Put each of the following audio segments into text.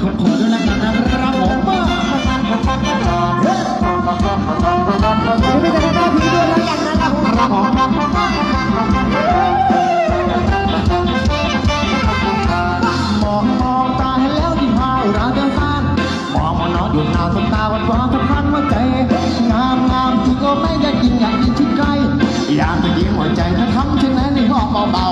ขอด้วยแล้วกันนะครับผมมาไม่ได้หน้าที่ด้วยแล้วกันนะครับมองมองตาเห็นแล้วที่พาวราเดินซานมองมองนอนอยู่หน้าสตาวันวาทุกครั้งว่าใจ งามงามที่ก็ไม่อยากกินอยากกินชิ้นไกลอยากจะยิ้มหัวใจถ้าทำเช่นนั้นในห้องเบา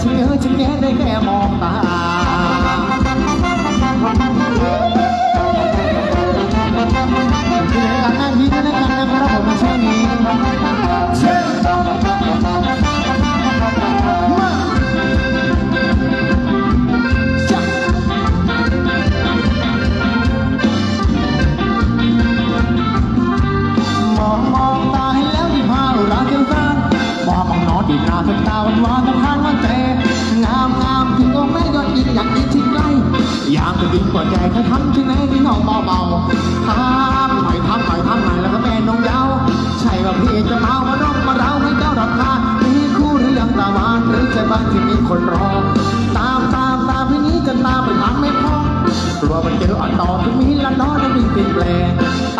เชื่อฉันแค่ได้แค่มองตาที่ไหนกันนั่นที่นั่นกันนะครับผมมาช่วงนี้เชิญมาจ้ะมองมองตาให้แล้วที่พาเราเที่ยวกันมองมองนอนดีหน้าสักตาวันวานสะพานากจะยิงกว่าใจแค่ทำที่ไหนที่น้องเบาเบาๆทำหน่อยทำหน่อยทำหน่อยแล้วก็แม่น้องยาวใช่ว่าพี่จะมามาร้องมาเราให้เจ้ารับทานมีคู่หรือยังตาหวานหรือจะบ้านที่มีคนรอ ตามตามตามพี่นี้จะตามไปทางไม่พอกลัวมันเจออ่อนต่อที่มีละน้อยนั้นมีเปลี่ยนแปลง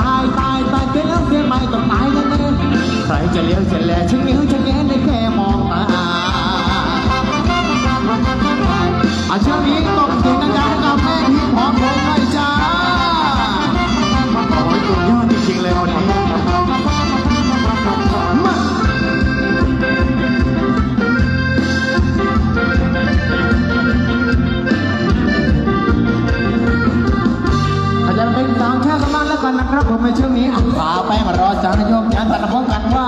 ตายตายตายเสียวเสียไปต้องตายกันแน่ใครจะเลี้ยวจะแลฉันนิ้วฉันแง้ได้แค่มองตาอาช่วงนี้ต้อง มในช่วงนี้อะฝาไปมารอจานโยมยันตัดพร้อมกันว่า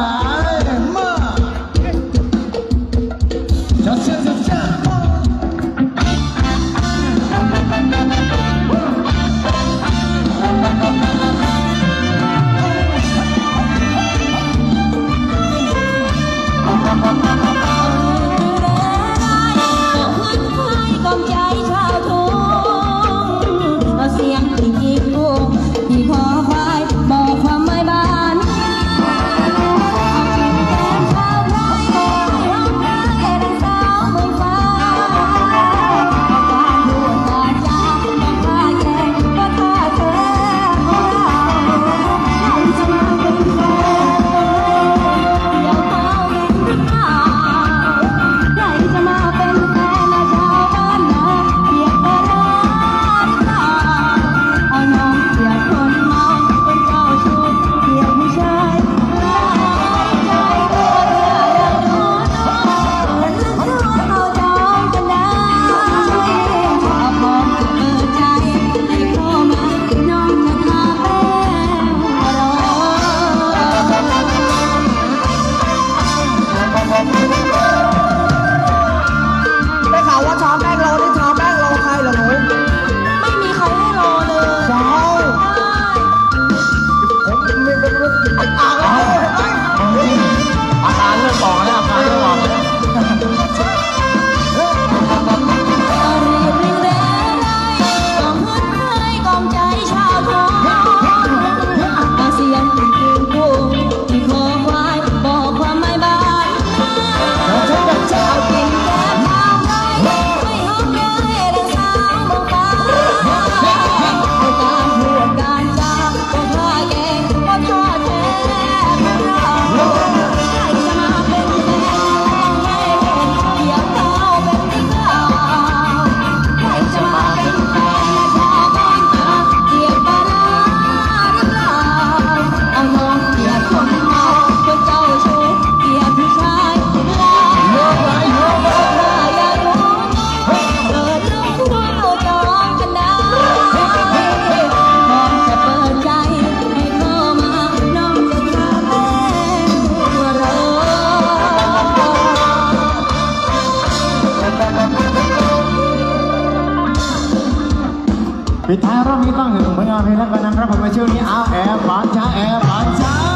ปิดท้ายรอบนี้ต้องถึงผลงานเพลงแล้วกันนะครับผมในช่วงนี้เอาแอร์บานช้าแอร์บานช้า